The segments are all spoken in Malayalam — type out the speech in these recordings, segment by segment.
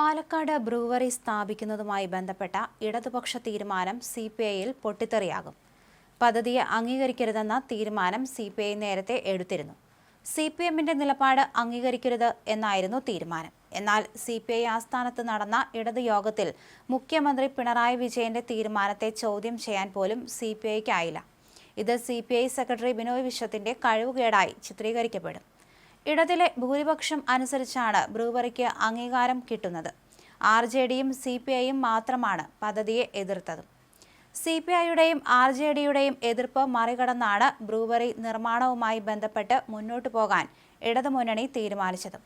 പാലക്കാട് ബ്രൂവറി സ്ഥാപിക്കുന്നതുമായി ബന്ധപ്പെട്ട ഇടതുപക്ഷ തീരുമാനം സി പി ഐയിൽ പൊട്ടിത്തെറിയാകും. പദ്ധതിയെ അംഗീകരിക്കരുതെന്ന തീരുമാനം സി പി ഐ നേരത്തെ എടുത്തിരുന്നു. സി പി എമ്മിന്റെ നിലപാട് അംഗീകരിക്കരുത് എന്നായിരുന്നു തീരുമാനം. എന്നാൽ സി പി ഐ ആസ്ഥാനത്ത് നടന്ന ഇടത് യോഗത്തിൽ മുഖ്യമന്ത്രി പിണറായി വിജയന്റെ തീരുമാനത്തെ ചോദ്യം ചെയ്യാൻ പോലും സി പി ഐക്കായില്ല. ഇത് C P I secretary Binoy വിശ്വത്തിന്റെ കഴിവുകേടായി ചിത്രീകരിക്കപ്പെടും. ഇടതിലെ ഭൂരിപക്ഷം അനുസരിച്ചാണ് ബ്രൂവറിക്ക് അംഗീകാരം കിട്ടുന്നത്. ആർ ജെ ഡിയും സി പി ഐയും മാത്രമാണ് പദ്ധതിയെ എതിർത്തത്. സി പി ഐയുടെയും ആർ ജെ ഡിയുടെയും എതിർപ്പ് മറികടന്നാണ് ബ്രൂവറി നിർമ്മാണവുമായി ബന്ധപ്പെട്ട് മുന്നോട്ടു പോകാൻ ഇടതുമുന്നണി തീരുമാനിച്ചത്.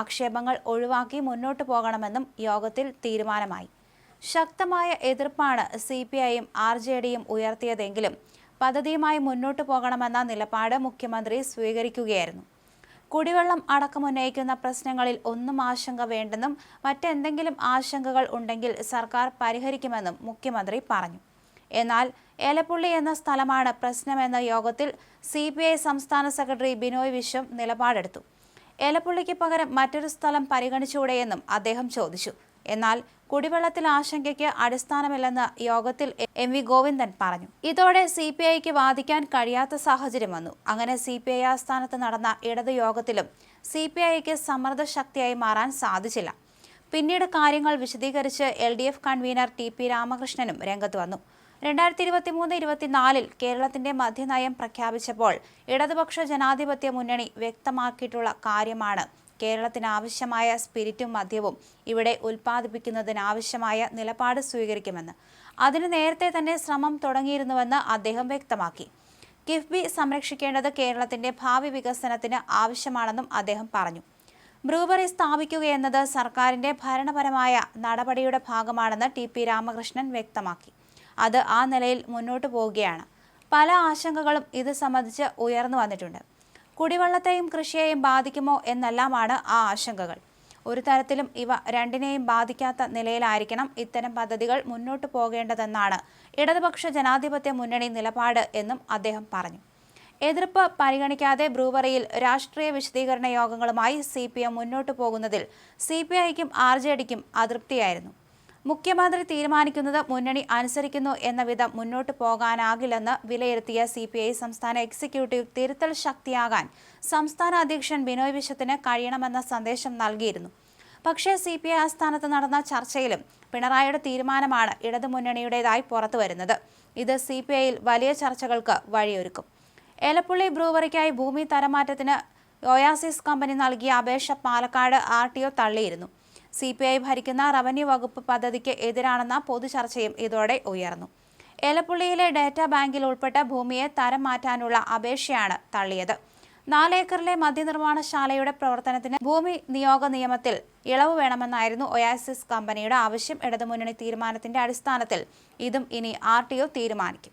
ആക്ഷേപങ്ങൾ ഒഴിവാക്കി മുന്നോട്ടു പോകണമെന്നും യോഗത്തിൽ തീരുമാനമായി. ശക്തമായ എതിർപ്പാണ് സി പി ഐയും ആർ ജെ ഡിയും ഉയർത്തിയതെങ്കിലും പദ്ധതിയുമായി മുന്നോട്ടു പോകണമെന്ന നിലപാട് മുഖ്യമന്ത്രി സ്വീകരിക്കുകയായിരുന്നു. കുടിവെള്ളം അടക്കമുന്നയിക്കുന്ന പ്രശ്നങ്ങളിൽ ഒന്നും ആശങ്ക വേണ്ടെന്നും മറ്റെന്തെങ്കിലും ആശങ്കകൾ ഉണ്ടെങ്കിൽ സർക്കാർ പരിഹരിക്കുമെന്നും മുഖ്യമന്ത്രി പറഞ്ഞു. എന്നാൽ ഏലപ്പുള്ളി എന്ന സ്ഥലമാണ് പ്രശ്നമെന്ന യോഗത്തിൽ സി സംസ്ഥാന സെക്രട്ടറി ബിനോയ് വിശ്വം നിലപാടെടുത്തു. ഏലപ്പുള്ളിക്ക് പകരം മറ്റൊരു സ്ഥലം പരിഗണിച്ചുകൂടെയെന്നും അദ്ദേഹം ചോദിച്ചു. എന്നാൽ കുടിവെള്ളത്തിൽ ആശങ്കയ്ക്ക് അടിസ്ഥാനമില്ലെന്ന് യോഗത്തിൽ എം വി ഗോവിന്ദൻ പറഞ്ഞു. ഇതോടെ സി പി ഐക്ക് വാദിക്കാൻ കഴിയാത്ത സാഹചര്യം വന്നു. അങ്ങനെ സി പി ഐ ആസ്ഥാനത്ത് നടന്ന ഇടത് യോഗത്തിലും സി പി ഐക്ക് സമ്മർദ്ദ ശക്തിയായി മാറാൻ സാധിച്ചില്ല. പിന്നീട് കാര്യങ്ങൾ വിശദീകരിച്ച് L D F convener T P രാമകൃഷ്ണനും രംഗത്ത് വന്നു. രണ്ടായിരത്തി ഇരുപത്തി മൂന്ന് ഇരുപത്തിനാലിൽ കേരളത്തിന്റെ മധ്യനയം പ്രഖ്യാപിച്ചപ്പോൾ ഇടതുപക്ഷ ജനാധിപത്യ മുന്നണി വ്യക്തമാക്കിയിട്ടുള്ള കാര്യമാണ് കേരളത്തിന് ആവശ്യമായ സ്പിരിറ്റും മദ്യവും ഇവിടെ ഉൽപ്പാദിപ്പിക്കുന്നതിനാവശ്യമായ നിലപാട് സ്വീകരിക്കുമെന്ന്. അതിന് നേരത്തെ തന്നെ ശ്രമം തുടങ്ങിയിരുന്നുവെന്ന് അദ്ദേഹം വ്യക്തമാക്കി. കിഫ്ബി സംരക്ഷിക്കേണ്ടത് കേരളത്തിന്റെ ഭാവി വികസനത്തിന് ആവശ്യമാണെന്നും അദ്ദേഹം പറഞ്ഞു. ബ്രൂവറി സ്ഥാപിക്കുകയെന്നത് സർക്കാരിന്റെ ഭരണപരമായ നടപടിയുടെ ഭാഗമാണെന്ന് ടി പി രാമകൃഷ്ണൻ വ്യക്തമാക്കി. അത് ആ നിലയിൽ മുന്നോട്ടു പോവുകയാണ്. പല ആശങ്കകളും ഇത് സംബന്ധിച്ച് ഉയർന്നു വന്നിട്ടുണ്ട്. കുടിവെള്ളത്തെയും കൃഷിയെയും ബാധിക്കുമോ എന്നെല്ലാമാണ് ആ ആശങ്കകൾ. ഒരു തരത്തിലും ഇവ രണ്ടിനെയും ബാധിക്കാത്ത നിലയിലായിരിക്കണം ഇത്തരം പദ്ധതികൾ മുന്നോട്ട് പോകേണ്ടതെന്നാണ് ഇടതുപക്ഷ ജനാധിപത്യ മുന്നണി നിലപാട് എന്നും അദ്ദേഹം പറഞ്ഞു. എതിർപ്പ് പരിഗണിക്കാതെ ബ്രൂവറിയിൽ രാഷ്ട്രീയ വിശദീകരണ യോഗങ്ങളുമായി സി പി എം മുന്നോട്ടു പോകുന്നതിൽ സി പി ഐക്കും ആർ ജെ ഡിക്കും അതൃപ്തിയായിരുന്നു. മുഖ്യമന്ത്രി തീരുമാനിക്കുന്നത് മുന്നണി അനുസരിക്കുന്നു എന്ന വിധം മുന്നോട്ട് പോകാനാകില്ലെന്ന് വിലയിരുത്തിയ സി പി ഐ സംസ്ഥാന എക്സിക്യൂട്ടീവ് തിരുത്തൽ ശക്തിയാകാൻ സംസ്ഥാന അധ്യക്ഷൻ ബിനോയ് വിശ്വത്തിന് കഴിയണമെന്ന സന്ദേശം നൽകിയിരുന്നു. പക്ഷേ സി പി ഐ ആസ്ഥാനത്ത് നടന്ന ചർച്ചയിലും പിണറായിയുടെ തീരുമാനമാണ് ഇടതുമുന്നണിയുടേതായി പുറത്തുവരുന്നത്. ഇത് സി പി ഐയിൽ വലിയ ചർച്ചകൾക്ക് വഴിയൊരുക്കും. ഏലപ്പുള്ളി ബ്രൂവറിക്കായി ഭൂമി തരമാറ്റത്തിന് ഒയാസിസ് കമ്പനി നൽകിയ അപേക്ഷ പാലക്കാട് ആർ ടി ഒ തള്ളിയിരുന്നു. സി പി ഐ ഭരിക്കുന്ന റവന്യൂ വകുപ്പ് പദ്ധതിക്ക് എതിരാണെന്ന പൊതുചർച്ചയും ഇതോടെ ഉയർന്നു. ഏലപ്പുള്ളിയിലെ ഡാറ്റാ ബാങ്കിൽ ഉൾപ്പെട്ട ഭൂമിയെ തരം മാറ്റാനുള്ള അപേക്ഷയാണ് തള്ളിയത്. നാലേക്കറിലെ മദ്യനിർമ്മാണശാലയുടെ പ്രവർത്തനത്തിന് ഭൂമി നിയോഗ നിയമത്തിൽ ഇളവ് വേണമെന്നായിരുന്നു ഒയാസിസ് കമ്പനിയുടെ ആവശ്യം. ഇടതുമുന്നണി തീരുമാനത്തിന്റെ അടിസ്ഥാനത്തിൽ ഇതും ഇനി ആർ തീരുമാനിക്കും.